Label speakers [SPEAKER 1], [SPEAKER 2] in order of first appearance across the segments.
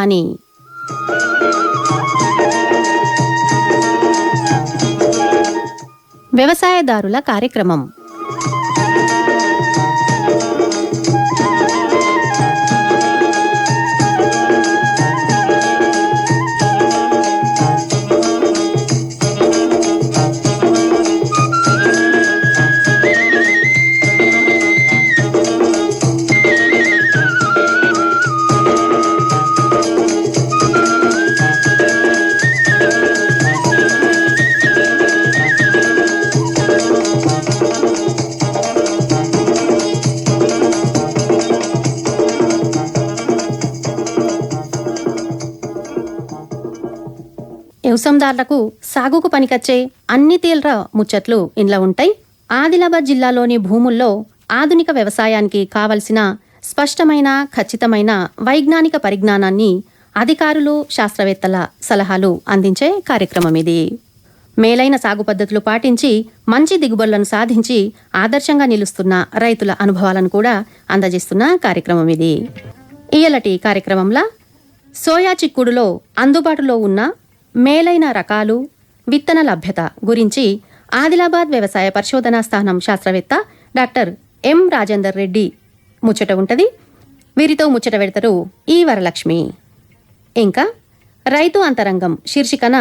[SPEAKER 1] కిసాన్ వ్యవసాయదారుల కార్యక్రమం. వ్యవసాయదారులకు సాగుకు పనికొచ్చే అన్ని తీవ్ర ముచ్చట్లు ఇండ్ల ఉంటాయి. ఆదిలాబాద్ జిల్లాలోని భూముల్లో ఆధునిక వ్యవసాయానికి కావలసిన స్పష్టమైన ఖచ్చితమైన వైజ్ఞానిక పరిజ్ఞానాన్ని అధికారులు శాస్త్రవేత్తల సలహాలు అందించే కార్యక్రమం ఇది. మేలైన సాగు పద్ధతులు పాటించి మంచి దిగుబడులను సాధించి ఆదర్శంగా నిలుస్తున్న రైతుల అనుభవాలను కూడా అందజేస్తున్న కార్యక్రమం ఇది. ఇయలటి కార్యక్రమంలో సోయా చిక్కుడులో అందుబాటులో ఉన్న మేలైన రకాలు విత్తన లభ్యత గురించి ఆదిలాబాద్ వ్యవసాయ పరిశోధనా స్థానం శాస్త్రవేత్త డాక్టర్ ఎం రాజేందర్ రెడ్డి ముచ్చట ఉంటుంది. వీరితో ముచ్చట పెడతారు ఈ వరలక్ష్మి. ఇంకా రైతు అంతరంగం శీర్షికన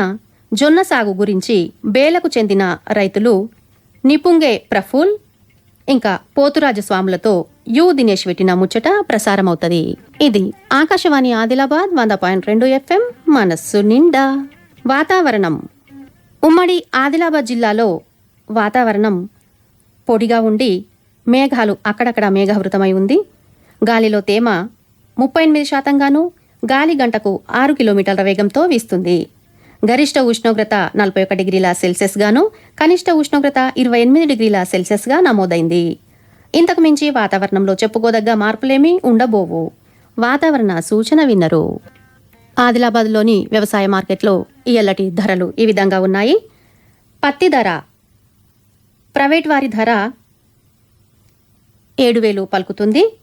[SPEAKER 1] జొన్న సాగు గురించి బేలకు చెందిన రైతులు నిపుంగే ప్రఫుల్ ఇంకా పోతురాజు స్వాములతో యు దినేష్ పెట్టిన ముచ్చట ప్రసారమవుతుంది. ఇది ఆకాశవాణి ఆదిలాబాద్ వంద పాయింట్ రెండు ఎఫ్ఎం మనస్సు నిండా. వాతావరణం. ఉమ్మడి ఆదిలాబాద్ జిల్లాలో వాతావరణం పొడిగా ఉండి మేఘాలు అక్కడక్కడ మేఘావృతమై ఉంది. గాలిలో తేమ ముప్పై ఎనిమిది శాతంగాను గాలి గంటకు ఆరు కిలోమీటర్ల వేగంతో వీస్తుంది. గరిష్ట ఉష్ణోగ్రత నలభై ఒక డిగ్రీల సెల్సియస్ గాను కనిష్ట ఉష్ణోగ్రత ఇరవై ఎనిమిది డిగ్రీల సెల్సియస్గా నమోదైంది. ఇంతకు మించి వాతావరణంలో చెప్పుకోదగ్గ మార్పులేమీ ఉండబోవు. వాతావరణ సూచన విన్నరు. ఆదిలాబాద్లోని వ్యవసాయ మార్కెట్లో ఇయ్యల్లటి ధరలు ఈ విధంగా ఉన్నాయి. పత్తి ధర ప్రైవేట్ వారి ధర ఏడు వేలు పలుకుతుంది.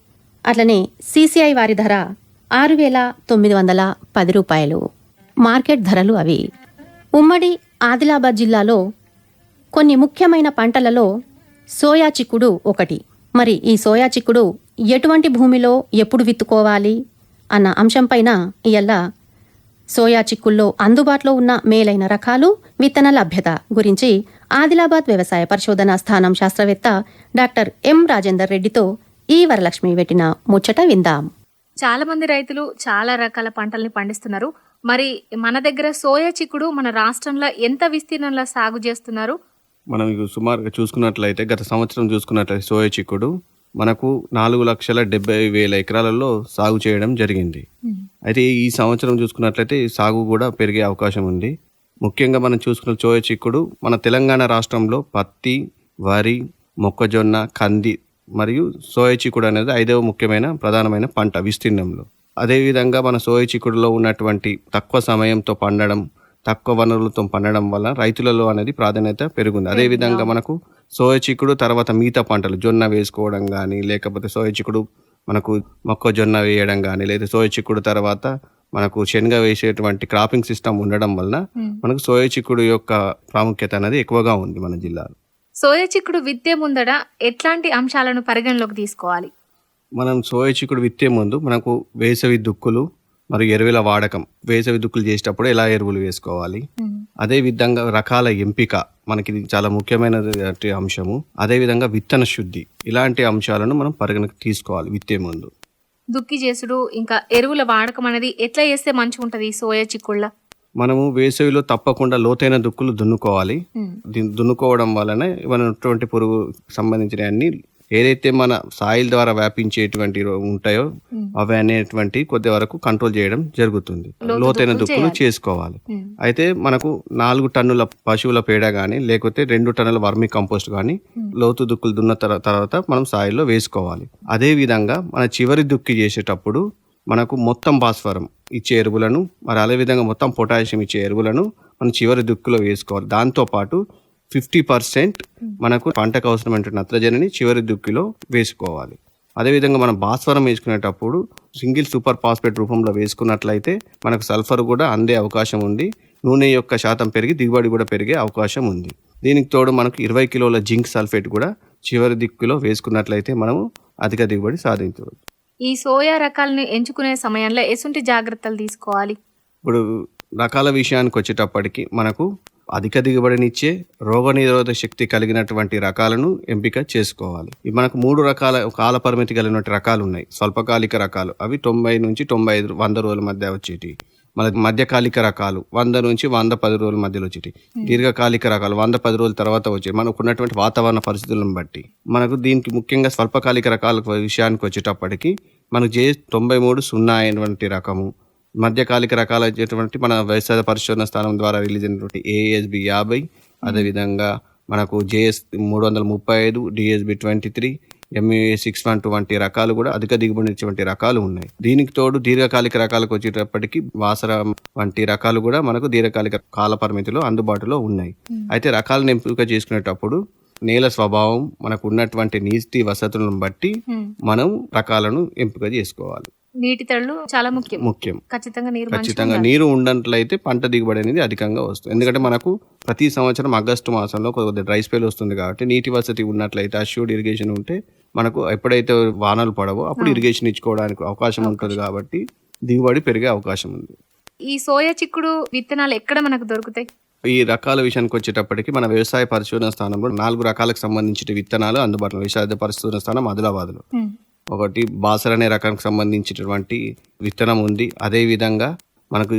[SPEAKER 1] అట్లనే సీసీఐ వారి ధర ఆరు వేల తొమ్మిది వందల పది రూపాయలు. మార్కెట్ ధరలు అవి. ఉమ్మడి ఆదిలాబాద్ జిల్లాలో కొన్ని ముఖ్యమైన పంటలలో సోయా చిక్కుడు ఒకటి. మరి ఈ సోయా చిక్కుడు ఎటువంటి భూమిలో ఎప్పుడు విత్తుకోవాలి? అన్న అంశంపైన ఇయల్లా సోయా చిక్కుల్లో అందుబాటులో ఉన్న మేలైన రకాలు విత్తన లభ్యత గురించి ఆదిలాబాద్ వ్యవసాయ పరిశోధనా స్థానం శాస్త్రవేత్త డాక్టర్ ఎం రాజేందర్ రెడ్డితో ఈ వరలక్ష్మి పెట్టిన ముచ్చట విందాం.
[SPEAKER 2] చాలా మంది రైతులు చాలా రకాల పంటల్ని పండిస్తున్నారు. మరి మన దగ్గర సోయా చిక్కుడు మన రాష్ట్రంలో ఎంత విస్తీర్ణంలో సాగు చేస్తున్నారు?
[SPEAKER 3] మనం సుమారుగా చూసుకున్నట్లయితే గత సంవత్సరం చూసుకున్నట్లయితే సోయా చిక్కుడు మనకు నాలుగు లక్షల డెబ్బై వేల ఎకరాలలో సాగు చేయడం జరిగింది. అయితే ఈ సంవత్సరం చూసుకున్నట్లయితే సాగు కూడా పెరిగే అవకాశం ఉంది. ముఖ్యంగా మనం చూసుకున్న చోయ చిక్కుడు మన తెలంగాణ రాష్ట్రంలో పత్తి వరి మొక్కజొన్న కంది మరియు సోయ చిక్కుడు అనేది ఐదవ ముఖ్యమైన ప్రధానమైన పంట విస్తీర్ణంలో. అదేవిధంగా మన సోయ చిక్కుడులో ఉన్నటువంటి తక్కువ సమయంతో పండడం తక్కువ వనరులతో పండడం వల్ల రైతులలో అనేది ప్రాధాన్యత పెరుగుంది. అదేవిధంగా మనకు సోయా చిక్కుడు తర్వాత మిగతా పంటలు జొన్న వేసుకోవడం కానీ లేకపోతే సోయా చిక్కుడు మనకు మొక్కజొన్న వేయడం కానీ లేదా సోయా చిక్కుడు తర్వాత మనకు శనగ వేసేటువంటి క్రాపింగ్ సిస్టమ్ ఉండడం వలన మనకు సోయా చిక్కుడు యొక్క ప్రాముఖ్యత అనేది ఎక్కువగా ఉంది మన జిల్లాలో.
[SPEAKER 2] సోయా చిక్కుడు విత్తే ముందడ ఎట్లాంటి అంశాలను పరిగణలోకి తీసుకోవాలి?
[SPEAKER 3] మనం సోయా చిక్కుడు విత్తే ముందు మనకు వేసవి దుక్కులు మరియు ఎరువుల వాడకం వేసవి దుక్కులు చేసేటప్పుడు ఎలా ఎరువులు వేసుకోవాలి? అదే విధంగా రకాల ఎంపిక మనకి ఇది చాలా ముఖ్యమైన అంశము. అదే విధంగా విత్తన శుద్ధి ఇలాంటి అంశాలను మనం పరిగణకు తీసుకోవాలి విత్తే ముందు.
[SPEAKER 2] దుక్కి చేసుడు ఇంకా ఎరువుల వాడకం అనేది ఎట్లా చేస్తే మంచిగా ఉంటది సోయా చిక్కుళ్ళ?
[SPEAKER 3] మనము వేసవిలో తప్పకుండా లోతైన దుక్కులు దున్నుకోవాలి. దీన్ని దున్నుకోవడం వలన మనటువంటి పురుగు సంబంధించిన అన్ని ఏదైతే మన సాయిల్ ద్వారా వ్యాపించేటువంటి ఉంటాయో అవి అనేటువంటి కొద్ది వరకు కంట్రోల్ చేయడం జరుగుతుంది.
[SPEAKER 2] లోతు
[SPEAKER 3] లోతైన
[SPEAKER 2] దుక్కులు.
[SPEAKER 3] చేసుకోవాలి.
[SPEAKER 2] ఉమ్.
[SPEAKER 3] అయితే మనకు నాలుగు టన్నుల పశువుల పేడ కానీ లేకపోతే రెండు టన్నుల వర్మి కంపోస్ట్ కానీ లోతు దుక్కులు దున్న తర- తర్వాత మనం సాయిల్లో వేసుకోవాలి. అదే విధంగా మన చివరి దుక్కి చేసేటప్పుడు మనకు మొత్తం భాస్వరం ఇచ్చే ఎరువులను మరి అదే విధంగా మొత్తం పొటాషియం ఇచ్చే ఎరువులను మనం చివరి దుక్కులో వేసుకోవాలి. దాంతోపాటు ఫిఫ్టీ పర్సెంట్ మనకు పంటకు అవసరమైన నత్రజనిని చివరి దుక్కిలో వేసుకోవాలి. అదేవిధంగా మనం భాస్వరం వేసుకునేటప్పుడు సింగిల్ సూపర్ ఫాస్ఫేట్ రూపంలో వేసుకున్నట్లయితే మనకు సల్ఫర్ కూడా అందే అవకాశం ఉంది. నూనె యొక్క శాతం పెరిగి దిగుబడి కూడా పెరిగే అవకాశం ఉంది. దీనికి తోడు మనకు ఇరవై కిలోల జింక్ సల్ఫేట్ కూడా చివరి దిక్కులో వేసుకున్నట్లయితే మనము అధిక దిగుబడి సాధించవచ్చు.
[SPEAKER 2] ఈ సోయా రకాలను ఎంచుకునే సమయంలో ఎసుంటి జాగ్రత్తలు తీసుకోవాలి?
[SPEAKER 3] ఇప్పుడు రకాల విషయానికి వచ్చేటప్పటికి మనకు అధిక దిగుబడినిచ్చే రోగనిరోధక శక్తి కలిగినటువంటి రకాలను ఎంపిక చేసుకోవాలి. మనకు మూడు రకాల కాల పరిమితి కలిగినటువంటి రకాలు ఉన్నాయి స్వల్పకాలిక రకాలు. అవి తొంభై నుంచి తొంభై ఐదు వంద రోజుల మధ్య వచ్చేటి మన మధ్యకాలిక రకాలు. వంద నుంచి వంద పది రోజుల మధ్యలో వచ్చేటి దీర్ఘకాలిక రకాలు. వంద పది రోజుల తర్వాత వచ్చే మనకు ఉన్నటువంటి వాతావరణ పరిస్థితులను బట్టి. మనకు దీనికి ముఖ్యంగా స్వల్పకాలిక రకాల విషయానికి వచ్చేటప్పటికి మనకు జే తొంభై మూడు సున్నా అయినటువంటి రకము మధ్యకాలిక రకాలు వచ్చేటువంటి మన వ్యవసాయ పరిశోధన స్థానం ద్వారా రిలీజ్ అయినటువంటి ఏఎస్బి యాభై అదేవిధంగా మనకు జేఎస్ మూడు వందల ముప్పై ఐదు DSB twenty three MA six one two వంటి రకాలు కూడా అధిక దిగుబడి ఇచ్చేటువంటి రకాలు ఉన్నాయి. దీనికి తోడు దీర్ఘకాలిక రకాలకు వచ్చేటప్పటికి వాసర వంటి రకాలు కూడా మనకు దీర్ఘకాలిక కాల పరిమితిలో అందుబాటులో ఉన్నాయి. అయితే రకాలను ఎంపిక చేసుకునేటప్పుడు నేల స్వభావం మనకు ఉన్నటువంటి నీటి వసతులను బట్టి
[SPEAKER 2] ఉమ్.
[SPEAKER 3] మనం రకాలను ఎంపిక చేసుకోవాలి.
[SPEAKER 2] నీటి తడులు చాలా ముఖ్యం.
[SPEAKER 3] ముఖ్యం.
[SPEAKER 2] ఖచ్చితంగా నీరు
[SPEAKER 3] ఖచ్చితంగా. నీరు ఉన్నట్లయితే పంట దిగుబడి అనేది అధికంగా వస్తుంది. ఎందుకంటే మనకు ప్రతి సంవత్సరం ఆగస్టు మాసంలో కొద్దిగా డ్రై స్పెల్ వస్తుంది కాబట్టి నీటి వసతి ఉన్నట్లయితే అష్యూర్డ్ ఇరిగేషన్ ఉంటే మనకు ఎప్పుడైతే వానలు పడవో అప్పుడు ఇరిగేషన్ ఇచ్చుకోవడానికి అవకాశం ఉంటుంది కాబట్టి దిగుబడి పెరిగే అవకాశం ఉంది.
[SPEAKER 2] ఈ సోయా చిక్కుడు విత్తనాలు ఎక్కడ మనకు దొరుకుతాయి?
[SPEAKER 3] ఈ రకాల విషయానికి వచ్చేటప్పటికి మన వ్యవసాయ పరిశోధన స్థానంలో నాలుగు రకాలకు సంబంధించిన విత్తనాలు అందుబాటులో వ్యవసాయ పరిశోధన స్థానం ఆదిలాబాద్లో. ఒకటి బాసర్ అనే రకానికి సంబంధించినటువంటి విత్తనం ఉంది. అదే విధంగా మనకు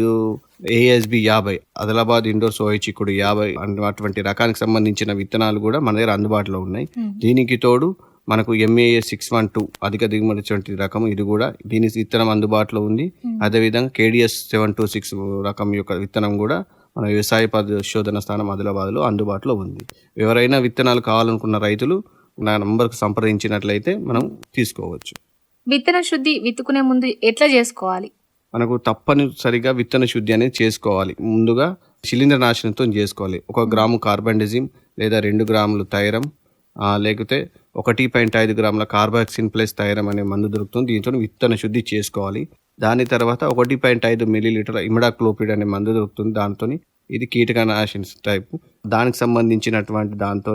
[SPEAKER 3] ఏఎస్బి యాభై ఆదిలాబాద్ ఇండోర్ సోయ చిక్కుడు యాభై అటువంటి రకానికి సంబంధించిన విత్తనాలు కూడా మన దగ్గర అందుబాటులో ఉన్నాయి. దీనికి తోడు మనకు ఎంఏఏ సిక్స్ వన్ టూ అధిక దిగుమతి రకం ఇది కూడా దీని విత్తనం అందుబాటులో ఉంది. అదేవిధంగా కేడిఎస్ సెవెన్ టూ సిక్స్ రకం యొక్క విత్తనం కూడా మన వ్యవసాయ పరిశోధన స్థానం ఆదిలాబాద్లో అందుబాటులో ఉంది. ఎవరైనా విత్తనాలు కావాలనుకున్న రైతులు నా నంబర్కు సంప్రదించినట్లయితే మనం తీసుకోవచ్చు.
[SPEAKER 2] విత్తన శుద్ధి విత్తుకునే ముందు ఎట్లా చేసుకోవాలి?
[SPEAKER 3] మనకు తప్పనిసరిగా విత్తన శుద్ధి అనేది చేసుకోవాలి. ముందుగా శిలీంద్ర నాశనంతో చేసుకోవాలి. ఒక గ్రాము కార్బండిజిమ్ లేదా రెండు గ్రాములు ఆ, లేకపోతే ఒకటి పాయింట్ ఐదు గ్రాముల కార్బాక్సిన్ ప్లస్ థైరం అనే మందు దొరుకుతుంది. దీంతో విత్తన శుద్ధి చేసుకోవాలి. దాని తర్వాత ఒకటి పాయింట్ ఐదు మిల్లీలీటర్ ఇమిడాక్లోపిడ్ అనే మందు దొరుకుతుంది. దాంతో ఇది కీటకనాశిని టైపు. దానికి సంబంధించినటువంటి దాంతో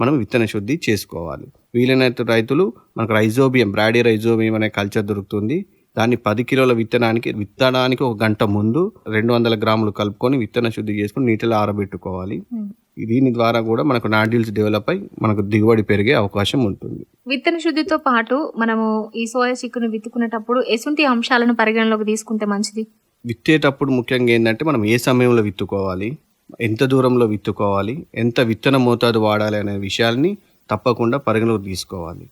[SPEAKER 3] మనం విత్తన శుద్ధి చేసుకోవాలి. వీలైనంత రైతులు మనకు రైజోబియం బ్రాడీ రైజోబియం అనే కల్చర్ దొరుకుతుంది. దాన్ని పది కిలోల విత్తనానికి విత్తనానికి ఒక గంట ముందు రెండు వందల గ్రాములు కలుపుకొని విత్తన శుద్ధి చేసుకొని నీటిలో ఆరబెట్టుకోవాలి. దీని ద్వారా కూడా మనకు నాడ్యూల్స్ డెవలప్ అయి మనకు దిగుబడి పెరిగే అవకాశం ఉంటుంది.
[SPEAKER 2] విత్తన శుద్ధితో పాటు మనము ఈ సోయా చిక్కును విత్తుకునేటప్పుడు ఎసుంటి అంశాలను పరిగణలోకి తీసుకుంటే మంచిది?
[SPEAKER 3] విత్తేటప్పుడు ముఖ్యంగా ఏంటంటే మనం ఏ సమయంలో విత్తుకోవాలి? ఎంత దూరంలో విత్తుకోవాలి ఎంత విత్తన మోతాదు వాడాలి అనే విషయాల్ని తప్పకుండా పరిగణలోకి తీసుకోవాలి.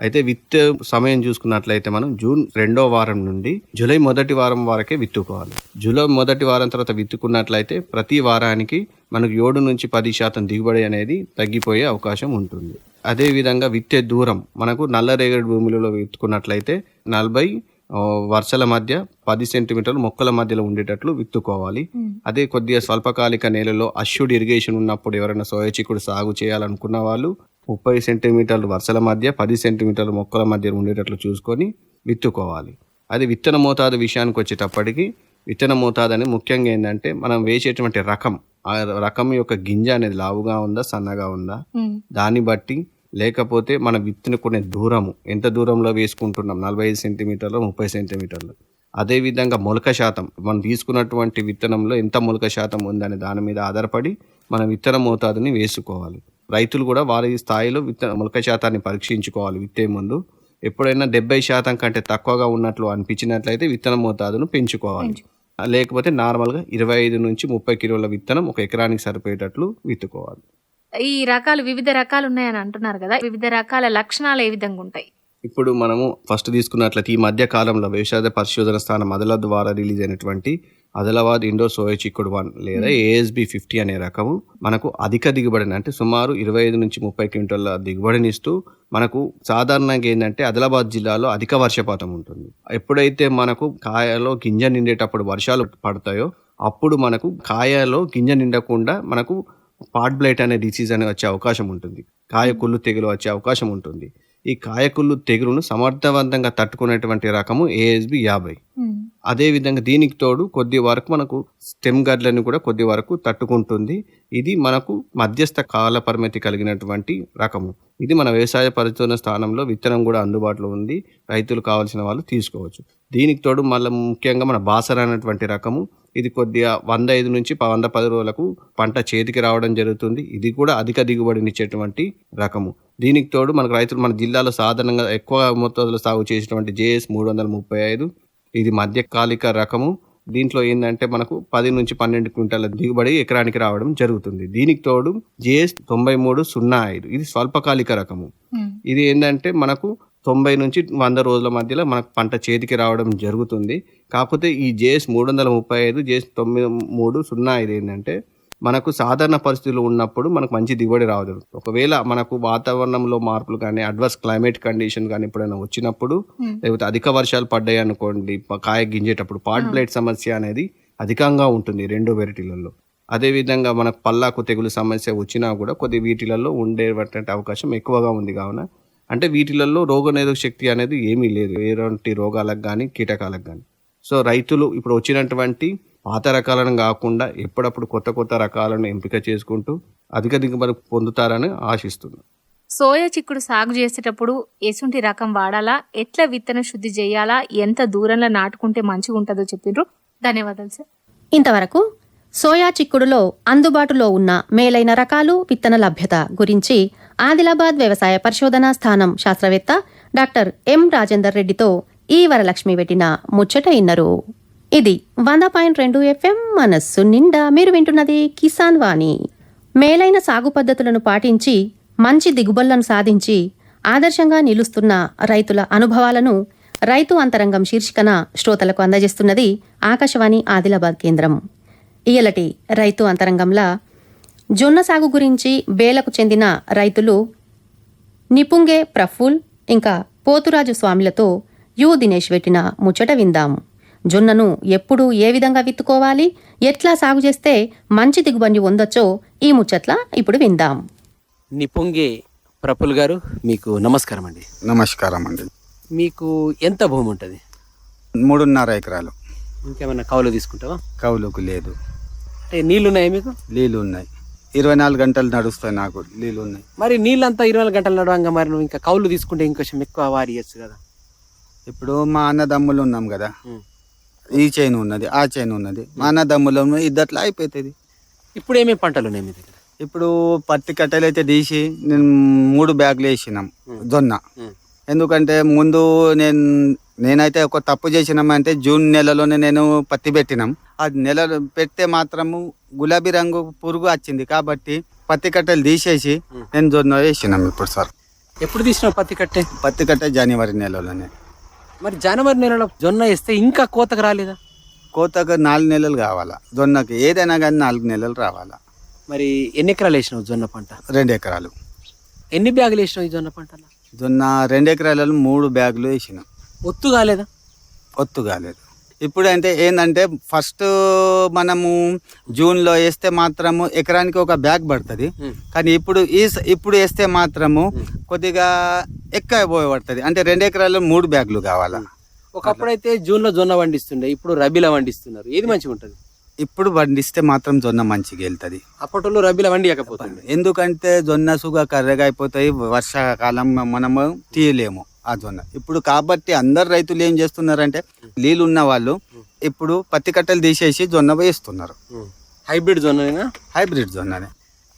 [SPEAKER 3] అయితే విత్ సమయం చూసుకున్నట్లయితే మనం జూన్ రెండో వారం నుండి జూలై మొదటి వారం వరకే విత్తుకోవాలి. జూలై మొదటి వారం తర్వాత విత్తుకున్నట్లయితే ప్రతి వారానికి మనకు ఏడు నుంచి పది శాతం దిగుబడి అనేది తగ్గిపోయే అవకాశం ఉంటుంది. అదేవిధంగా విత్తే దూరం మనకు నల్లరేగడి భూములలో విత్తుకున్నట్లయితే నలభై ఆ, వరుసల మధ్య పది సెంటీమీటర్లు మొక్కల మధ్యలో ఉండేటట్లు విత్తుకోవాలి. అదే కొద్దిగా స్వల్పకాలిక నేలలో అష్యూడ్ ఇరిగేషన్ ఉన్నప్పుడు ఎవరైనా సోయ చిక్కుడు సాగు చేయాలనుకున్న వాళ్ళు ముప్పై సెంటీమీటర్లు వరుసల మధ్య పది సెంటీమీటర్ల మొక్కల మధ్య ఉండేటట్లు చూసుకొని విత్తుకోవాలి. అది విత్తన మోతాదు విషయానికి వచ్చేటప్పటికి విత్తన మోతాదు అనేది ముఖ్యంగా ఏంటంటే మనం వేసేటువంటి రకం. ఆ రకం యొక్క గింజ అనేది లావుగా ఉందా సన్నగా ఉందా. దాన్ని బట్టి లేకపోతే మన విత్తునుకునే దూరము. ఎంత దూరంలో వేసుకుంటున్నాం? నలభై ఐదు సెంటీమీటర్లు ముప్పై సెంటీమీటర్లు. అదేవిధంగా మొలక శాతం. మనం తీసుకున్నటువంటి విత్తనంలో ఎంత మొలక శాతం ఉందనే దాని మీద ఆధారపడి మనం విత్తన మోతాదుని వేసుకోవాలి. రైతులు కూడా వారి స్థాయిలో విత్తన మొలక శాతాన్ని పరీక్షించుకోవాలి విత్తే ముందు. ఎప్పుడైనా డెబ్బై శాతం కంటే తక్కువగా ఉన్నట్లు అనిపించినట్లయితే విత్తన మోతాదును పెంచుకోవాలి. లేకపోతే నార్మల్గా ఇరవై ఐదు నుంచి ముప్పై కిలోల విత్తనం ఒక ఎకరానికి సరిపోయేటట్లు విత్తుకోవాలి.
[SPEAKER 2] ఈ రకాలు వివిధ రకాలు ఉన్నాయని అంటున్నారు కదా. వివిధ రకాల లక్షణాలు ఏ విధంగా ఉంటాయి?
[SPEAKER 3] ఇప్పుడు మనము ఫస్ట్ తీసుకున్నట్లయితే ఈ మధ్య కాలంలో వ్యవసాయ పరిశోధన స్థానం అదల ద్వారా రిలీజ్ అయినటువంటి ఆదిలాబాద్ ఇండో సోయా చిక్కుడు వన్ లేదా ఏఎస్బి ఫిఫ్టీ అనే రకము మనకు అధిక దిగుబడిని అంటే సుమారు ఇరవై ఐదు నుంచి ముప్పై క్వింటల్ల దిగుబడిని ఇస్తూ మనకు సాధారణంగా ఏంటంటే ఆదిలాబాద్ జిల్లాలో అధిక వర్షపాతం ఉంటుంది. ఎప్పుడైతే మనకు కాయలో గింజ నిండేటప్పుడు వర్షాలు పడతాయో అప్పుడు మనకు కాయలో గింజ నిండకుండా మనకు పాడ్ బ్లైట్ అనే డిసీజ్ అనేది వచ్చే అవకాశం ఉంటుంది. కాయకుళ్ళు తెగులు వచ్చే అవకాశం ఉంటుంది. ఈ కాయకుళ్ళు తెగులును సమర్థవంతంగా తట్టుకునేటువంటి రకము ఏఎస్బి యాభై. అదే విధంగా దీనికి తోడు కొద్ది వరకు మనకు స్టెమ్ గడ్లను కూడా కొద్ది వరకు తట్టుకుంటుంది. ఇది మనకు మధ్యస్థ కాల పరిమితి కలిగినటువంటి రకము. ఇది మన వ్యవసాయ పరిశోధన స్థానంలో విత్తనం కూడా అందుబాటులో ఉంది. రైతులు కావాల్సిన వాళ్ళు తీసుకోవచ్చు. దీనికి తోడు మళ్ళీ ముఖ్యంగా మన బాసర అనేటువంటి రకము. ఇది కొద్దిగా వంద ఐదు నుంచి వంద పది రోజులకు పంట చేతికి రావడం జరుగుతుంది. ఇది కూడా అధిక దిగుబడినిచ్చేటువంటి రకము. దీనికి తోడు మనకు రైతులు మన జిల్లాలో సాధారణంగా ఎక్కువ మొత్తంలో సాగు చేసినటువంటి జేఎస్ మూడు వందల ముప్పై ఐదు ఇది మధ్యకాలిక రకము. దీంట్లో ఏంటంటే మనకు పది నుంచి పన్నెండు క్వింటాల దిగుబడి ఎకరానికి రావడం జరుగుతుంది. దీనికి తోడు జేఎస్ తొంభై మూడు సున్నా ఐదు. ఇది స్వల్పకాలిక రకము. ఇది ఏంటంటే మనకు తొంభై నుంచి వంద రోజుల మధ్యలో మనకు పంట చేతికి రావడం జరుగుతుంది. కాకపోతే ఈ జేఎస్ మూడు వందల ముప్పై ఐదు జేఎస్ తొమ్మిది మూడు సున్నా ఐదు ఏంటంటే మనకు సాధారణ పరిస్థితులు ఉన్నప్పుడు మనకు మంచి దిగుబడి రావదు. ఒకవేళ మనకు వాతావరణంలో మార్పులు కానీ అడ్వర్స్ క్లైమేట్ కండిషన్ కానీ ఎప్పుడైనా వచ్చినప్పుడు లేకపోతే అధిక వర్షాలు పడ్డాయి అనుకోండి కాయ గింజేటప్పుడు పాట్ బ్లైట్ సమస్య అనేది అధికంగా ఉంటుంది రెండు వెరైటీలలో. అదేవిధంగా మనకు పల్లాకు తెగులు సమస్య వచ్చినా కూడా కొద్ది వీటిలలో ఉండేటువంటి అవకాశం ఎక్కువగా ఉంది కావున. అంటే వీటిలలో రోగనిరోధక శక్తి అనేది ఏమీ లేదు. ఎలాంటి రోగాలకు కానీ కీటకాలకు కానీ సో రైతులు ఇప్పుడు వచ్చినటువంటి పాత రకాలను కాకుండా ఎప్పుడప్పుడు కొత్త కొత్త రకాలను ఎంపిక చేసుకుంటూ అధిక దిగుబడి పొందుతారని ఆశిస్తున్నాను
[SPEAKER 2] సోయా చిక్కుడు సాగు చేసేటప్పుడు ఎసుంటి రకం వాడాలా? ఎట్లా విత్తన శుద్ధి చేయాలా? ఎంత దూరంలో నాటుకుంటే మంచిగా ఉంటుందో చెప్పిండ్రు ధన్యవాదాలు సార్.
[SPEAKER 1] ఇంతవరకు సోయా చిక్కుడులో అందుబాటులో ఉన్న మేలైన రకాలు విత్తన లభ్యత గురించి ఆదిలాబాద్ వ్యవసాయ పరిశోధనా స్థానం శాస్త్రవేత్త డాక్టర్ ఎం రాజేందర్ రెడ్డితో ఈ వరలక్ష్మి పెట్టిన ముచ్చట ఇన్నరు. ఇది వంద పాయింట్ రెండు ఎఫ్ఎం మనస్సు నిండా మీరు వింటున్నది కిసాన్ వాణి. మేలైన సాగు పద్ధతులను పాటించి మంచి దిగుబడులను సాధించి ఆదర్శంగా నిలుస్తున్న రైతుల అనుభవాలను రైతు అంతరంగం శీర్షికన శ్రోతలకు అందజేస్తున్నది ఆకాశవాణి ఆదిలాబాద్ కేంద్రం. ఇయలటి రైతు అంతరంగంలా జొన్న సాగు గురించి బేలకు చెందిన రైతులు నిపుంగే ప్రఫుల్ ఇంకా పోతురాజు స్వామిలతో యు దినేష్ పెట్టిన ముచ్చట విందాం జొన్నను ఎప్పుడు ఏ విధంగా విత్తుకోవాలి? ఎట్లా సాగు చేస్తే మంచి దిగుబడి పొందొచ్చో ఈ ముచ్చట్ల ఇప్పుడు విందాం.
[SPEAKER 4] నిపుంగే ప్రఫుల్ గారు మీకు నమస్కారం అండి.
[SPEAKER 5] నమస్కారం అండి.
[SPEAKER 4] మీకు ఎంత భూమి ఉంటుంది?
[SPEAKER 5] మూడున్నర ఎకరాలు.
[SPEAKER 4] ఇంకేమైనా కౌలు తీసుకుంటావా?
[SPEAKER 5] కౌలుకు లేదు.
[SPEAKER 4] అంటే నీళ్ళు ఉన్నాయా మీకు?
[SPEAKER 5] నీళ్ళు ఉన్నాయి ఇరవై నాలుగు గంటలు నడుస్తాయి నాకు నీళ్ళు ఉన్నాయి
[SPEAKER 4] మరి నీళ్ళంతా ఇరవై నాలుగు గంటలు నడవంగా మరి నువ్వు ఇంకా కౌలు తీసుకుంటే ఇంకొంచెం ఎక్కువ వారియచ్చు కదా.
[SPEAKER 5] ఇప్పుడు మా అన్నదమ్ములు ఉన్నాం కదా. ఈ చైన్ ఉన్నది ఆ చైన్ ఉన్నది. మా అన్నదమ్ములు ఇద్దట్లో అయిపోతుంది.
[SPEAKER 4] ఇప్పుడు ఏమేమి పంటలు ఉన్నాయి మీ దగ్గర?
[SPEAKER 5] ఇప్పుడు పత్తి కట్టెలు అయితే తీసి నేను మూడు బ్యాగులు వేసినాం జొన్న. ఎందుకంటే ముందు నేను నేనైతే ఒక తప్పు చేసినామంటే జూన్ నెలలోనే నేను పత్తి పెట్టినాం. ఆ నెల పెడితే మాత్రము గులాబీ రంగు పురుగు వచ్చింది కాబట్టి పత్తి కట్టెలు తీసేసి నేను జొన్న వేసినాం ఇప్పుడు సార్.
[SPEAKER 4] ఎప్పుడు తీసినావు పత్తి కట్టే?
[SPEAKER 5] పత్తి కట్టే జనవరి నెలలోనే.
[SPEAKER 4] మరి జనవరి నెలలో జొన్న వేస్తే ఇంకా కోతకు రాలేదా?
[SPEAKER 5] కోతకు నాలుగు నెలలు కావాలా. జొన్నకి ఏదైనా కానీ నాలుగు నెలలు రావాలా.
[SPEAKER 4] మరి ఎన్ని ఎకరాలు వేసినావు జొన్న పంట?
[SPEAKER 5] రెండు ఎకరాలు.
[SPEAKER 4] ఎన్ని బ్యాగులు వేసినావు ఈ జొన్న పంటలో?
[SPEAKER 5] జొన్న రెండు ఎకరాలలో మూడు బ్యాగులు వేసినాం.
[SPEAKER 4] ఒత్తు కాలేదా?
[SPEAKER 5] ఒత్తు కాలేదు. ఇప్పుడు అంటే ఏంటంటే ఫస్ట్ మనము జూన్లో వేస్తే మాత్రము ఎకరానికి ఒక బ్యాగ్ పడుతుంది. కానీ ఇప్పుడు ఈ ఇప్పుడు వేస్తే మాత్రము కొద్దిగా ఎక్కువ పోయి పడుతుంది అంటే రెండు ఎకరాలు మూడు బ్యాగులు కావాలా.
[SPEAKER 4] ఒకప్పుడైతే జూన్లో జొన్న పండిస్తుండే ఇప్పుడు రబీలో పండిస్తున్నారు. ఏది మంచిగా ఉంటుంది?
[SPEAKER 5] ఇప్పుడు పండిస్తే మాత్రం జొన్న మంచిగా వెళ్తుంది.
[SPEAKER 4] అప్పట్లో రబీలో వండియకపోతుంది
[SPEAKER 5] ఎందుకంటే జొన్న సుగ కర్రగా అయిపోతాయి వర్షాకాలం మనము తీయలేము. ఆ జొన్న ఇప్పుడు కాబట్టి అందరు రైతులు ఏం చేస్తున్నారంటే నీళ్ళు ఉన్న వాళ్ళు ఇప్పుడు పత్తి కట్టెలు తీసేసి జొన్న వేస్తున్నారు.
[SPEAKER 4] హైబ్రిడ్ జొన్ననేనా?
[SPEAKER 5] హైబ్రిడ్ జొన్ననే.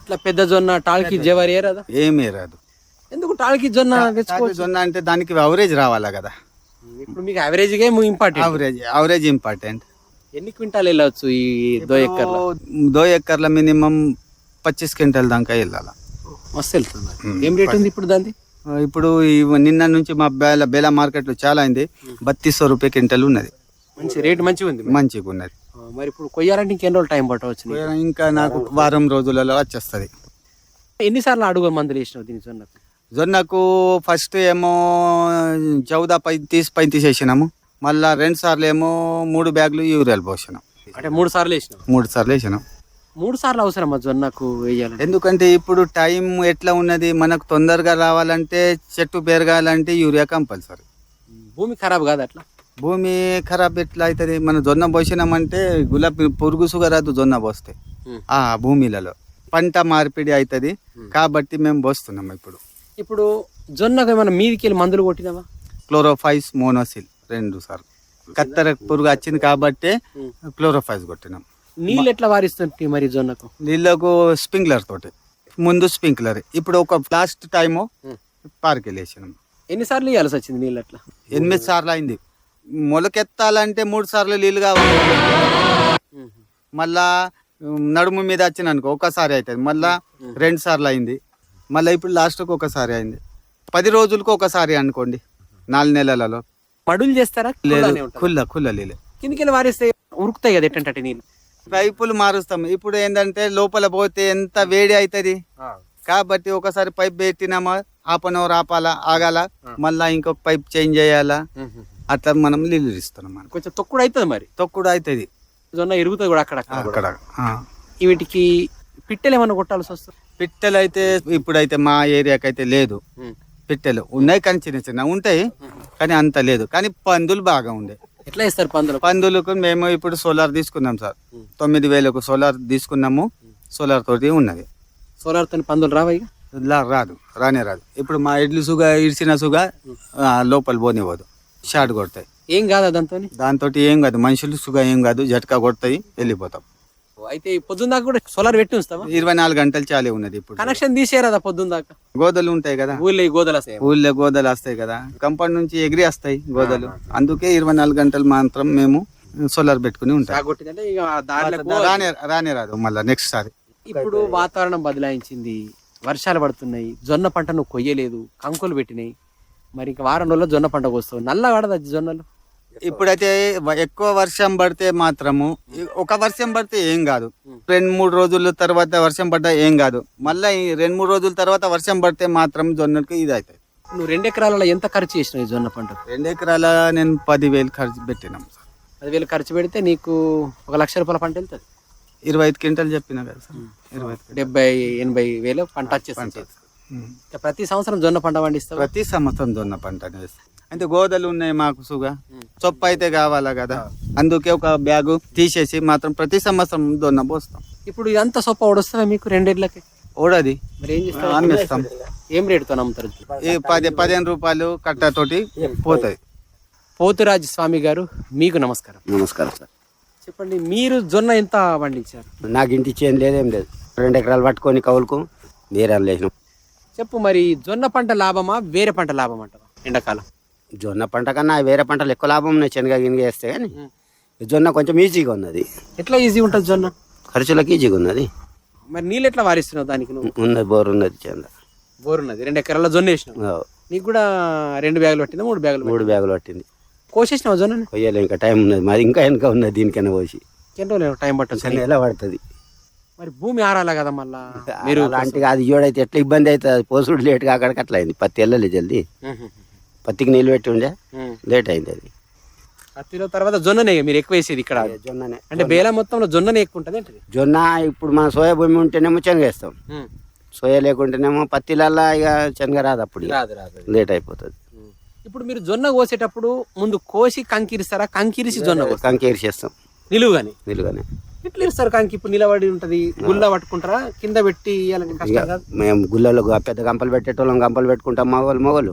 [SPEAKER 4] ఇట్లా పెద్ద జొన్న టాల్కి జవరి ఏరాదా
[SPEAKER 5] ఏమీ రాదు
[SPEAKER 4] ఎందుకు టాల్కి జొన్న
[SPEAKER 5] జొన్న అంటే దానికి అవరేజ్ రావాలా కదా?
[SPEAKER 4] ఇప్పుడు మీకు యావరేజ్గా ఇంపార్టెంట్
[SPEAKER 5] అవరేజ్ అవరేజ్ ఇంపార్టెంట్
[SPEAKER 4] ఎన్ని క్వింటాలు వెళ్ళవచ్చు ఈ దో ఎక్కర్లో
[SPEAKER 5] దో ఎక్కర్ల మినిమం పచ్చిస్ క్వింటల్ దాకా వెళ్ళాలి.
[SPEAKER 4] మస్తు వెళ్తుంది ఏం రేట్ ఉంది ఇప్పుడు దాన్ని
[SPEAKER 5] ఇప్పుడు నిన్న నుంచి మా బేల బేల మార్కెట్లో చాలా అయింది. బత్తీస్ రూపాయ క్వింటల్ ఉన్నది.
[SPEAKER 4] మంచి రేట్ మంచిగా ఉంది.
[SPEAKER 5] మంచిగా ఉన్నది.
[SPEAKER 4] మరి ఇప్పుడు కొయ్యాలంటే ఇంకెన్ని రోజులు టైం పట్టవచ్చు?
[SPEAKER 5] ఇంకా నాకు వారం రోజులలో వచ్చేస్తుంది.
[SPEAKER 4] ఎన్నిసార్లు అడుగు మందులు వేసినావు దీని జొన్నకు?
[SPEAKER 5] జొన్నకు ఫస్ట్ ఏమో చౌదా పైతీస్ పైతీస్ వేసినాము. మళ్ళా రెండు సార్లు ఏమో మూడు బ్యాగులు యూరియాలు పోసినాం.
[SPEAKER 4] అంటే మూడు సార్లు వేసినావు?
[SPEAKER 5] మూడు సార్లు వేసినాం.
[SPEAKER 4] మూడు సార్లు అవసరమా జొన్నకు వేయాలంటే
[SPEAKER 5] ఎందుకంటే ఇప్పుడు టైం ఎట్లా ఉన్నది? మనకు తొందరగా రావాలంటే చెట్టు పెరగాలంటే యూరియా కంపల్సరీ.
[SPEAKER 4] భూమి ఖరాబ్ కాదు అట్లా?
[SPEAKER 5] భూమి ఖరాబ్ ఎట్లా అవుతుంది మన జొన్న పోసినామంటే గులాబీ పురుగు సుగ రాదు జొన్న పోస్తే. ఆ భూమిలలో. పంట మార్పిడి అవుతుంది కాబట్టి మేము పోస్తున్నాం ఇప్పుడు.
[SPEAKER 4] ఇప్పుడు జొన్నకు ఏమైనా మీదికి వెళ్ళి మందులు కొట్టినావా?
[SPEAKER 5] క్లోరోఫైస్ మోనోసిల్ రెండు సార్లు. కత్తెర పురుగు వచ్చింది కాబట్టి క్లోరోఫైస్ కొట్టినాం.
[SPEAKER 4] నీళ్ళు ఎట్లా వారిస్తుంటే మరి జొన్నకు?
[SPEAKER 5] నీళ్ళకు స్ప్రింక్లర్ తోటి. ముందు స్ప్రింక్లర్. ఇప్పుడు ఒక లాస్ట్ టైము పార్కెళ్ళేసినాం
[SPEAKER 4] ఎన్నిసార్లు ఇవ్వాల్సి వచ్చింది నీళ్ళు అట్లా?
[SPEAKER 5] ఎనిమిది సార్లు అయింది. మొలకెత్తాలంటే మూడు సార్లు నీళ్ళు కావాలి. మళ్ళా నడుము మీద వచ్చిన అనుకో ఒకసారి అవుతుంది మళ్ళా రెండు సార్లు అయింది. మళ్ళీ ఇప్పుడు లాస్ట్కి ఒకసారి అయింది. పది రోజులకు ఒకసారి అనుకోండి. నాలుగు నెలలలో.
[SPEAKER 4] మడులు చేస్తారా?
[SPEAKER 5] లేదు? కుల్ల కుల్ల నీళ్ళు.
[SPEAKER 4] కిందికి వారిస్తే ఉరుకుతాయి కదా ఎట్టంటే నీళ్ళు?
[SPEAKER 5] పైపులు మారుస్తాం. ఇప్పుడు ఏంటంటే లోపల పోతే ఎంత వేడి అవుతుంది? కాబట్టి ఒకసారి పైప్ పెట్టినామా హాఫ్ అన్ అవర్ ఆపాలా ఆగాల మళ్ళా ఇంకొక పైప్ చేంజ్ చేయాలా? అట్లా మనం నీళ్ళు ఇస్తున్నాం
[SPEAKER 4] కొంచెం తొక్కుడు అవుతుంది మరి?
[SPEAKER 5] తొక్కుడు అవుతుంది.
[SPEAKER 4] జొన్న ఇరుగుతుంది కూడా అక్కడ
[SPEAKER 5] అక్కడ.
[SPEAKER 4] వీటికి పిట్టెలు ఏమన్నా కొట్టాల్సి వస్తుంది
[SPEAKER 5] పిట్టెలు అయితే ఇప్పుడైతే మా ఏరియాకి అయితే లేదు పిట్టెలు ఉన్నాయి కానీ చిన్న చిన్న ఉంటాయి కానీ అంత లేదు. కానీ పందులు బాగా ఉండే.
[SPEAKER 4] ఎట్లా ఇస్తారు పందులు?
[SPEAKER 5] పందులకు మేము ఇప్పుడు సోలార్ తీసుకున్నాం సార్. తొమ్మిది వేలకు సోలార్ తీసుకున్నాము. సోలార్ తోటి ఉన్నది.
[SPEAKER 4] సోలార్తో పందులు రావా ఇక?
[SPEAKER 5] రాదు రానే రాదు. ఇప్పుడు మా ఇడ్లు సుగ ఇడిచిన సుగ లోపల పోనివ్వదు. షార్ట్ కొడతాయి.
[SPEAKER 4] ఏం కాదా దాంతో
[SPEAKER 5] దాంతో ఏం కాదు మనుషులు సుగ ఏం కాదు జట్కా కొడతాయి వెళ్ళిపోతాం.
[SPEAKER 4] అయితే ఈ పొద్దున్న దాకా కూడా సోలార్ పెట్టి ఉంచుతావా?
[SPEAKER 5] ఇరవై నాలుగు గంటలు చాలే ఉన్నది ఇప్పుడు.
[SPEAKER 4] కనెక్షన్ తీసేయరాదా పొద్దున్న దాకా?
[SPEAKER 5] గోదలు ఉంటాయి కదా.
[SPEAKER 4] ఊళ్ళో ఈ గోదలు వస్తాయి.
[SPEAKER 5] ఊళ్ళో గోదలు వస్తాయి కదా. కంపౌండ్ నుంచి ఎగిరి వస్తాయి గోదలు. అందుకే ఇరవై నాలుగు గంటలు మాత్రం మేము సోలార్ పెట్టుకుని ఉంటాం. రానే రానే రాదు మళ్ళీ నెక్స్ట్ సారి.
[SPEAKER 4] ఇప్పుడు వాతావరణం బదలాయించింది. వర్షాలు పడుతున్నాయి. జొన్న పంట నువ్వు కొయ్యలేదు. కంకులు పెట్టినాయి. మరి ఇంకా వారం రోజుల్లో జొన్న పంట కోస్తావు. నల్ల పడదా జొన్నలు?
[SPEAKER 5] ఇప్పుడైతే ఎక్కువ వర్షం పడితే మాత్రము ఒక వర్షం పడితే ఏం కాదు. రెండు మూడు రోజుల తర్వాత వర్షం పడ్డా ఏం కాదు. మళ్ళీ ఈ రెండు మూడు రోజుల తర్వాత వర్షం పడితే మాత్రం జొన్నకి ఇది అవుతుంది
[SPEAKER 4] నువ్వు రెండు ఎకరాలలో ఎంత ఖర్చు చేసినావు జొన్న పంట?
[SPEAKER 5] రెండు ఎకరాల నేను పదివేలు ఖర్చు పెట్టినాం సార్
[SPEAKER 4] పదివేలు ఖర్చు పెడితే నీకు ఒక లక్ష రూపాయల పంట వెళ్తుంది?
[SPEAKER 5] ఇరవై ఐదు క్వింటల్ చెప్పిన కదా సార్ ఇరవై ఐదు
[SPEAKER 4] డెబ్బై ఎనభై వేలు పంట వచ్చేస్తుంది
[SPEAKER 5] ఉం.
[SPEAKER 4] ప్రతి సంవత్సరం జొన్న పంట పండిస్తావు?
[SPEAKER 5] ప్రతి సంవత్సరం జొన్న పంట వేస్తాం అంటే గోదలు ఉన్నాయి మాకు సుగా. చొప్ప అయితే కావాలా కదా? అందుకే ఒక బ్యాగు తీసేసి మాత్రం ప్రతి సంవత్సరం జొన్న పోస్తాం.
[SPEAKER 4] ఇప్పుడు ఇదంతా సొప్ప వస్తుందా మీకు రెండేళ్ళకి
[SPEAKER 5] ఓడది.
[SPEAKER 4] మరి ఏం చేస్తారు?
[SPEAKER 5] అమ్మేస్తాం
[SPEAKER 4] ఏం రేటుతో నమ్ముతారు?
[SPEAKER 5] ఈ పది పదిహేను రూపాయలు కట్టతోటి పోతాయి.
[SPEAKER 4] పోతురాజ్ స్వామి గారు మీకు నమస్కారం.
[SPEAKER 6] నమస్కారం సార్.
[SPEAKER 4] చెప్పండి మీరు జొన్న ఎంత పండించారు?
[SPEAKER 6] నాకు ఇంటి చేను లేదేం లేదు. రెండు ఎకరాలు పట్టుకొని కవులకు బీరాలు లేచినాం.
[SPEAKER 4] చెప్పు మరి జొన్న పంట లాభమా వేరే పంట లాభం అంటావా ఎండాకాలం?
[SPEAKER 6] జొన్న పంట కన్నా వేరే పంటలు ఎక్కువ లాభం ఉన్నాయి శనగ గినగ వేస్తే కానీ జొన్న కొంచెం ఈజీగా ఉన్నది.
[SPEAKER 4] ఎట్లా ఈజీ ఉంటుంది జొన్న?
[SPEAKER 6] ఖర్చులకు ఈజీగా ఉన్నది.
[SPEAKER 4] మరి నీళ్ళు ఎట్లా వారిస్తున్నావు దానికి నువ్వు?
[SPEAKER 6] ఉన్నది బోర్ ఉన్నది చంద.
[SPEAKER 4] బోర్ ఉన్నది రెండు ఎకరాల జొన్న వేసినావు. నీకు కూడా రెండు బ్యాగులు పట్టిందా మూడు బ్యాగులు
[SPEAKER 6] మూడు బ్యాగులు పట్టింది.
[SPEAKER 4] కోసేసినావు జొన్న
[SPEAKER 6] కొయ్యాలి ఇంకా టైం ఉన్నది. మరి ఇంకా వెనక ఉన్నది దీనికైనా పోసి
[SPEAKER 4] ఎన్ని రోజులు టైం పట్టదు?
[SPEAKER 6] ఎలా పడుతుంది?
[SPEAKER 4] మరి భూమి ఆరాలా కదా మళ్ళా? మీరు
[SPEAKER 6] అలాంటి అది జోడైతే ఎట్లా ఇబ్బంది అవుతుంది? పోసుడు లేట్ కాకడికి అట్లా అయింది. పత్తి వెళ్ళలే జల్దీ. పత్తికి నీళ్ళు పెట్టి ఉండే లేట్ అయింది అది.
[SPEAKER 4] పత్తిలో తర్వాత జొన్ననే మీరు ఎక్కువ వేసేది ఇక్కడ.
[SPEAKER 6] జొన్ననే
[SPEAKER 4] అంటే బేల మొత్తంలో జొన్ననే ఎక్కువ ఉంటుంది
[SPEAKER 6] జొన్న ఇప్పుడు మన సోయా భూమి ఉంటేనేమో శనగ వేస్తాం. సోయా లేకుంటేనేమో పత్తిలల్లా ఇక శనగ రాదు అప్పుడు.
[SPEAKER 4] రాదు రాదు.
[SPEAKER 6] లేట్ అయిపోతుంది.
[SPEAKER 4] ఇప్పుడు మీరు జొన్న కోసేటప్పుడు ముందు కోసి కంకిరిస్తారా? కంకిరిసి జొన్న కోస్తారు?
[SPEAKER 6] కంకేరి చేస్తాం
[SPEAKER 4] నిలువుగాని.
[SPEAKER 6] నిలువనే
[SPEAKER 4] ఎట్లా ఇస్తారు కంకి ఇప్పుడు నిలబడి ఉంటది గుల్ల పట్టుకుంటారా? కింద పెట్టి ఇవ్వాలంటే
[SPEAKER 6] ఇక
[SPEAKER 4] కష్టం కాదు.
[SPEAKER 6] మేము గుళ్ళలో పెద్ద గంపలు పెట్టేటోళ్ళం గంపలు పెట్టుకుంటాం మగవాళ్ళు మొగలు.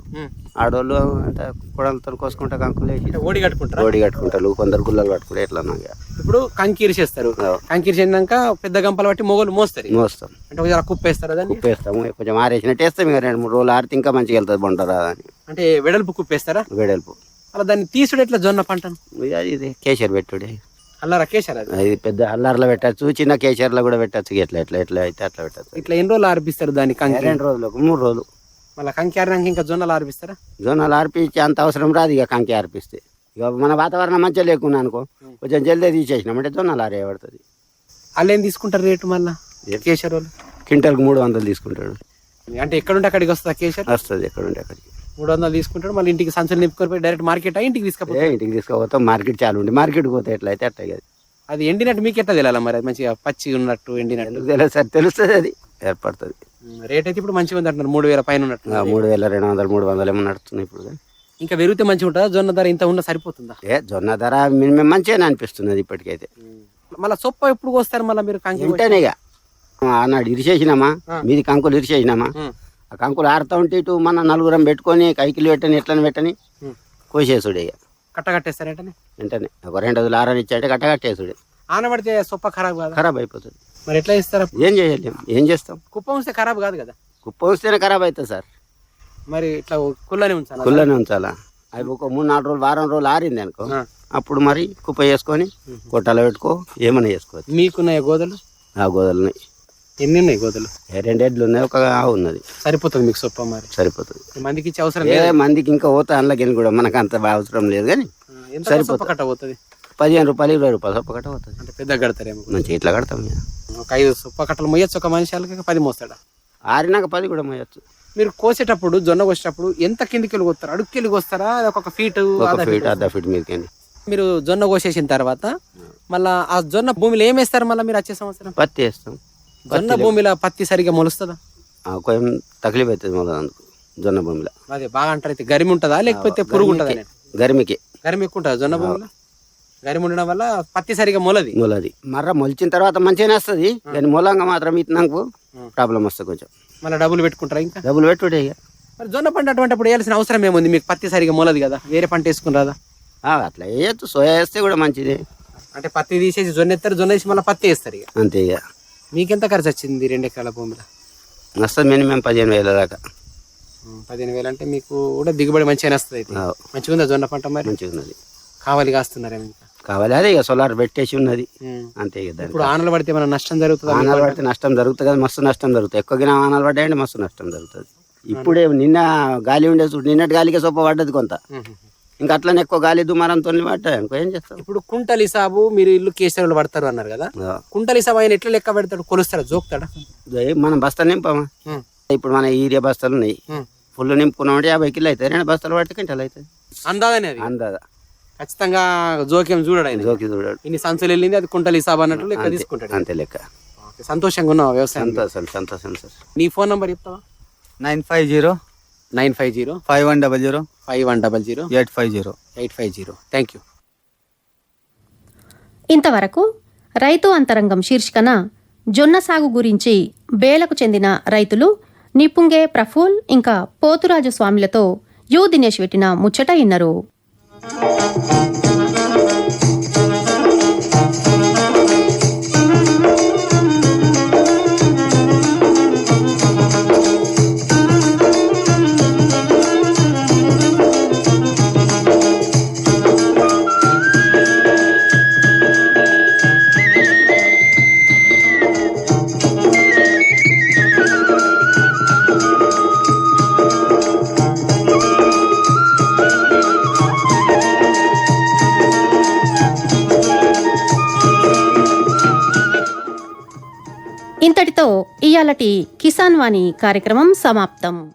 [SPEAKER 6] ఆడవాళ్ళు అంత కుడలతో కోసుకుంటా కంకులు వేసి
[SPEAKER 4] అంటే ఓడి కట్టుకుంటారా?
[SPEAKER 6] రోడి కట్టుకుంటారు కొందరు గుళ్ళలు పట్టుకుంటే ఎట్లా.
[SPEAKER 4] ఇప్పుడు కంకిరిసేస్తారు. కంకిరిసినాక పెద్ద గంపలు బట్టి మొగలు మోస్తారు
[SPEAKER 6] మోస్తాం
[SPEAKER 4] అంటే కొంచెం కుప్పేస్తారా దాన్ని?
[SPEAKER 6] కుప్పేస్తాము కొంచెం ఆరేసినట్టు వేస్తాం ఇక రెండు మూడు రోజులు ఆరితే ఇంకా మంచిగా వెళ్తుంది bonటరా అని
[SPEAKER 4] అంటే వెడల్పు కుప్పేస్తారా?
[SPEAKER 6] వెడల్పు.
[SPEAKER 4] అలా దాన్ని తీసుడు ఎట్లా జొన్న పంటను?
[SPEAKER 6] ఇది కేసరి పెట్టుడే.
[SPEAKER 4] అలా రకేశారు అది.
[SPEAKER 6] పెద్ద అల్లార్లో పెట్టచ్చు చిన్న కేచర్లో కూడా పెట్టచ్చు ఎట్లా ఎట్లా ఎట్లా అయితే అట్లా పెట్టచ్చు.
[SPEAKER 4] ఇట్లా ఎన్ని రోజులు ఆర్పిస్తారు దాన్ని కంకి?
[SPEAKER 6] రెండు రోజులకు మూడు రోజులు.
[SPEAKER 4] మళ్ళీ కంకి ఆరినాక ఇంకా జొన్నలు ఆర్పిస్తారా?
[SPEAKER 6] జొన్నలు ఆర్పించి అంత అవసరం రాదు ఇక కంకి ఆర్పిస్తే. ఇక మన వాతావరణం మంచిగా లేకున్నా అనుకో కొంచెం జల్దీ తీసేసినామంటే జొన్నలు ఆరేయబడుతుంది.
[SPEAKER 4] వాళ్ళు ఏం తీసుకుంటారు రేటు మళ్ళీ? కేసర్ వాళ్ళు?
[SPEAKER 6] క్వింటల్కి మూడు వందలు తీసుకుంటాడు.
[SPEAKER 4] అంటే ఎక్కడుంటే అక్కడికి వస్తుందా కేసర్
[SPEAKER 6] వస్తుంది ఎక్కడుంటే అక్కడికి.
[SPEAKER 4] మూడు వందలు తీసుకుంటాడు మళ్ళీ ఇంటికి సంచులు నింపుకొని డైరెక్ట్ మార్కెట్ ఇంటికి తీసుకపోతే
[SPEAKER 6] ఇంటికి తీసుకుపోతాం మార్కెట్ చాలు ఉండి మార్కెట్కి పోతే ఎట్లా అయితే అట్లా
[SPEAKER 4] అది ఎండినట్టు మీకు ఎట్లా తెలియాలి మరి? అది మంచిగా పచ్చి ఉన్నట్టు ఎండినట్టు?
[SPEAKER 6] తెలియదు సార్? తెలుస్తుంది అది ఏర్పడుతుంది.
[SPEAKER 4] రేట్ అయితే ఇప్పుడు మంచిగా ఉంది అంటున్నారు మూడు వేల పైన ఉన్నట్టు.
[SPEAKER 6] మూడు వేల రెండు వందలు మూడు వందలు ఏమో నడుస్తుంది ఇప్పుడు.
[SPEAKER 4] ఇంకా పెరిగితే మంచిగా ఉంటుందా? జొన్న ధర ఇంత ఉన్న సరిపోతుందా?
[SPEAKER 6] ఏ జొన్న ధర మినిమం మంచిగానే అనిపిస్తున్నది ఇప్పటికైతే.
[SPEAKER 4] మళ్ళీ సొప్ప ఎప్పుడు వస్తారు మళ్ళీ మీరు కంకి
[SPEAKER 6] ఉంటేనే ఇక. ఆనాడు ఇరిచేసినామా మీది కంకులు ఇరిచేసినామా. ఆ కంకులు ఆడుతూ ఉంటే ఇటు మన నలుగురం పెట్టుకొని కైకిలు పెట్టని ఎట్లని పెట్టని. కోసేసుడే ఇక.
[SPEAKER 4] కట్ట కట్టేస్తారంటే
[SPEAKER 6] వెంటనే ఒక రెండు రోజులు ఆరని కట్ట కట్టేసుడే
[SPEAKER 4] ఆనబడితే సొప్ప ఖరాబ్ కాదా?
[SPEAKER 6] ఖరాబ్ అయిపోతుంది.
[SPEAKER 4] మరి ఎట్లా ఇస్తారు?
[SPEAKER 6] ఏం చేయలేం. ఏం చేస్తాం?
[SPEAKER 4] కుప్ప ఉంచితే ఖరాబ్ కాదు కదా?
[SPEAKER 6] కుప్ప వస్తేనే ఖరాబ్ అవుతుంది సార్.
[SPEAKER 4] మరి ఇట్లా కుళ్ళనే ఉంచాలి
[SPEAKER 6] కుళ్ళనే ఉంచాలా? అవి ఒక మూడు నాలుగు రోజులు వారం రోజులు ఆరింది అనుకో. అప్పుడు మరి కుప్ప చేసుకొని కొట్టాల పెట్టుకో ఏమైనా చేసుకోవచ్చు.
[SPEAKER 4] మీకున్నాయి గోదలు?
[SPEAKER 6] ఆ గోదలున్నాయి.
[SPEAKER 4] ఎన్ని ఉన్నాయి గోదలు
[SPEAKER 6] రెండు ఎడ్లు ఉన్నాయి ఒక ఆవు ఉన్నది.
[SPEAKER 4] సరిపోతుంది మీకు సొప్ప మరి?
[SPEAKER 6] సరిపోతుంది.
[SPEAKER 4] మందికి ఇచ్చే అవసరం
[SPEAKER 6] ఏ
[SPEAKER 4] లేదు?
[SPEAKER 6] మందికి ఇంకా పోతా అందులోకి కూడా మనకు అంత అవసరం లేదు కానీ సరిపోతుంది.
[SPEAKER 4] కట్ట పోతుంది?
[SPEAKER 6] పదిహేను రూపాయలు ఇరవై రూపాయలు సొప్ప కట్ట పోతుంది.
[SPEAKER 4] అంటే పెద్దగా కడతారేమో.
[SPEAKER 6] మంచి ఇట్లా కడతాం.
[SPEAKER 4] ఒక ఐదు సొప్ప కట్టలు మొయ్యొచ్చు ఒక మనిషి వాళ్ళకి పది మోస్తాడా?
[SPEAKER 6] ఆరినాక పది కూడా మోయచ్చు
[SPEAKER 4] మీరు కోసేటప్పుడు జొన్న కోసేటప్పుడు ఎంత కిందికి వెళ్ళి అడుగుకి వెళ్ళి కోస్తారా ఒక ఫీట్
[SPEAKER 6] ఫీట్ అర్ధ ఫీట్ మీదకి
[SPEAKER 4] మీరు జొన్న కోసేసిన తర్వాత మళ్ళా ఆ జొన్న భూమిలో ఏం వేస్తారు మళ్ళీ మీరు వచ్చే సంవత్సరం?
[SPEAKER 6] పత్తి వేస్తాం.
[SPEAKER 4] జొన్న భూమిలో పత్తి సరిగా మొలుస్తుందా?
[SPEAKER 6] కొంచెం తక్లీఫ్ అవుతుంది మొదలు అందుకు జొన్న భూమిలో
[SPEAKER 4] అదే బాగా అంటారు అయితే గరిమి ఉంటుందా? లేకపోతే పురుగు ఉంటుందా?
[SPEAKER 6] గరిమికి
[SPEAKER 4] గరిమి ఎక్కువ ఉంటుందా జొన్న భూమిలో గరిమి ఉండడం వల్ల పత్తి సరిగా మొలది?
[SPEAKER 6] మొలది. మర్ర మొలిచిన తర్వాత మంచిగానే వస్తుంది. కానీ మూలంగా మాత్రం ఇతనకు ప్రాబ్లం వస్తుంది కొంచెం.
[SPEAKER 4] మళ్ళీ డబ్బులు పెట్టుకుంటారా ఇంకా?
[SPEAKER 6] డబ్బులు పెట్టుడే ఇక.
[SPEAKER 4] మరి జొన్న పంట అటువంటి అప్పుడు వేయాల్సిన అవసరం ఏముంది? మీకు పత్తి సరిగా మొలది కదా వేరే పంట వేసుకుని
[SPEAKER 6] అట్లా వేయచ్చు. సోయా వేస్తే కూడా మంచిది.
[SPEAKER 4] అంటే పత్తి తీసేసి జొన్న ఎత్తారు జొన్న వేసి మళ్ళీ పత్తి వేస్తారు ఇక.
[SPEAKER 6] అంతే ఇక.
[SPEAKER 4] మీకెంత ఖర్చు వచ్చింది రెండు ఎకరాల భూమిలో?
[SPEAKER 6] వస్తుంది మినిమం పదిహేను వేల దాకా.
[SPEAKER 4] పదిహేను వేలు అంటే మీకు కూడా దిగుబడి మంచిగా వస్తుంది అయితే. మంచిగా ఉందా జొన్న పంట మరి?
[SPEAKER 6] మంచిగా ఉన్నది.
[SPEAKER 4] కావాలి కాస్తున్నారేమో ఇంకా?
[SPEAKER 6] కావాలి అదే ఇక సోలార్ పెట్టేసి ఉన్నది. అంతే దానికి.
[SPEAKER 4] ఇప్పుడు ఆనలు పడితే మన నష్టం జరుగుతుందా?
[SPEAKER 6] ఆనాలు పడితే నష్టం జరుగుతుంది కదా మస్తు నష్టం జరుగుతుంది. ఎక్కువ గిన ఆనాలు పడ్డాయంటే మస్తు నష్టం జరుగుతుంది. ఇప్పుడే నిన్న గాలి ఉండే చూడు నిన్నటి గాలికి సొప్ప పడ్డది కొంత. ఇంకా అట్లనే ఎక్కువ గాలి దుమారంతో పడ్డాయి అనుకో ఏం చేస్తాం
[SPEAKER 4] ఇప్పుడు కుంటలి సాబు మీరు ఇల్లు కేసీఆర్ పడతారు అన్నారు కదా. కుంటలి సాబు ఆయన ఎట్లా లెక్క పెడతాడు? కొలుస్తాడా? జోక్తాడా?
[SPEAKER 6] ఏ మనం బస్తాలు నింపామా. ఇప్పుడు మన ఈరియా బస్తాలు ఉన్నాయి. ఫుల్ నింపుకున్నామంటే యాభై కిలో అవుతాయి. రెండు బస్తాలు పట్టి క్వింటాలు అవుతుంది
[SPEAKER 4] అందాదని అది?
[SPEAKER 6] అందాద?
[SPEAKER 4] ఖచ్చితంగా జోక్యం చూడడు ఆయన.
[SPEAKER 6] జోకి చూడాడు.
[SPEAKER 4] ఇన్ని సంచులు వెళ్ళింది అది కుంటలి సాబు అన్నట్టు లెక్క తీసుకుంటాడు.
[SPEAKER 6] అంతే లెక్క.
[SPEAKER 4] ఓకే, సంతోషంగా ఉన్నావు వ్యవసాయం
[SPEAKER 6] సంతోషం సంతోషం సార్.
[SPEAKER 4] నీ ఫోన్ నంబర్ చెప్తావా?
[SPEAKER 5] Nine five zero
[SPEAKER 4] nine five zero
[SPEAKER 5] five one double zero
[SPEAKER 4] five one double zero
[SPEAKER 5] eight five zero
[SPEAKER 4] eight five zero thank you
[SPEAKER 1] ఇంతవరకు రైతు అంతరంగం శీర్షికన జొన్న సాగు గురించి బేలకు చెందిన రైతులు నిపుంగే ప్రఫుల్ ఇంకా పోతురాజు స్వామిలతో యు దినేష్ పెట్టిన ముచ్చట ఇన్నరు. ఇంతటితో కిసాన్ వాణి కార్యక్రమం సమాప్తం.